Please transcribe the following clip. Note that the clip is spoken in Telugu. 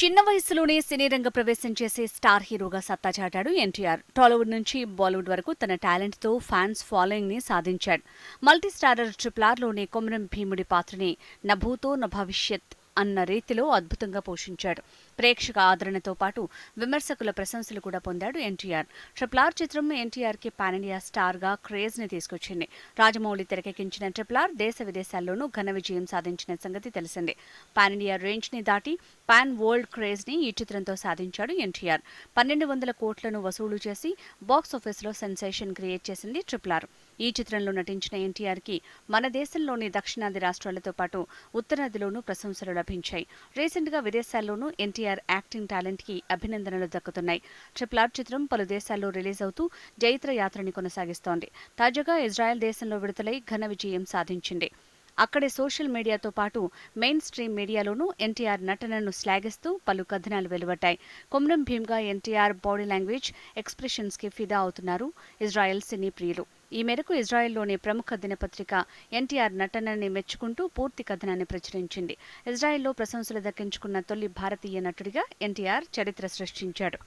చిన్న వయసులోనే సినీ రంగ ప్రవేశం చేసే స్టార్ హీరోగా సత్తా చాటాడు ఎన్టీఆర్. టాలీవుడ్ నుంచి బాలీవుడ్ వరకు తన టాలెంట్తో ఫ్యాన్స్ ఫాలోయింగ్ని సాధించాడు. మల్టీ స్టారర్ ట్రిపుల్ ఆర్లోనే కొమరం భీముడి పాత్రని నభూతో నభవిష్యత్ భవిష్యత్ అన్న రీతిలో అద్భుతంగా పోషించాడు. ప్రేక్షక ఆదరణతో పాటు విమర్శకుల ప్రశంసలు కూడా పొందాడు ఎన్టీఆర్. ట్రిప్లార్ చిత్రం ఎన్టీఆర్కి పాన్ ఇండియా స్టార్గా తీసుకొచ్చింది. రాజమౌళి తెరకెక్కించిన ట్రిప్లార్ దేశ విదేశాల్లోనూ ఘన విజయం సాధించిన సంగతి తెలిసిందే. పాన్ ఇండియా రేంజ్ని దాటి పాన్ వరల్డ్ క్రేజ్ని ఈ చిత్రంతో సాధించాడు ఎన్టీఆర్. పన్నెండు వందల కోట్లను వసూలు చేసి బాక్స్ సెన్సేషన్ క్రియేట్ చేసింది ట్రిప్లార్ ఈ చిత్రంలో నటించిన ఎన్టీఆర్కి మన దేశంలోని దక్షిణాది రాష్ట్రాలతో పాటు ఉత్తరాదిలోనూ ప్రశంసలు లభించాయి. రీసెంట్గా విదేశాల్లోనూ ఎన్టీఆర్ యాక్టింగ్ టాలెంట్కి అభినందనలు దక్కుతున్నాయి. ట్రిపుల్ ఆర్ చిత్రం పలు దేశాల్లో రిలీజ్ అవుతూ జైత్ర యాత్రని కొనసాగిస్తోంది. తాజాగా ఇజ్రాయెల్ దేశంలో విడుదలై ఘన విజయం సాధించింది. అక్కడే సోషల్ మీడియాతో పాటు మెయిన్ స్ట్రీమ్ మీడియాలోనూ ఎన్టీఆర్ నటనను శ్లాఘిస్తూ పలు కథనాలు వెలువడ్డాయి. కొమరం భీమ్గా ఎన్టీఆర్ బాడీ లాంగ్వేజ్ ఎక్స్ప్రెషన్స్కి ఫిదా అవుతున్నారు ఇజ్రాయెల్ సినీ ప్రియులు. ఈ మేరకు ఇజ్రాయెల్లోని ప్రముఖ దినపత్రిక ఎన్టీఆర్ నటనని మెచ్చుకుంటూ పూర్తి కథనాన్ని ప్రచురించింది. ఇజ్రాయెల్లో ప్రశంసలు దక్కించుకున్న తొలి భారతీయ నటుడిగా ఎన్టీఆర్ చరిత్ర సృష్టించాడు.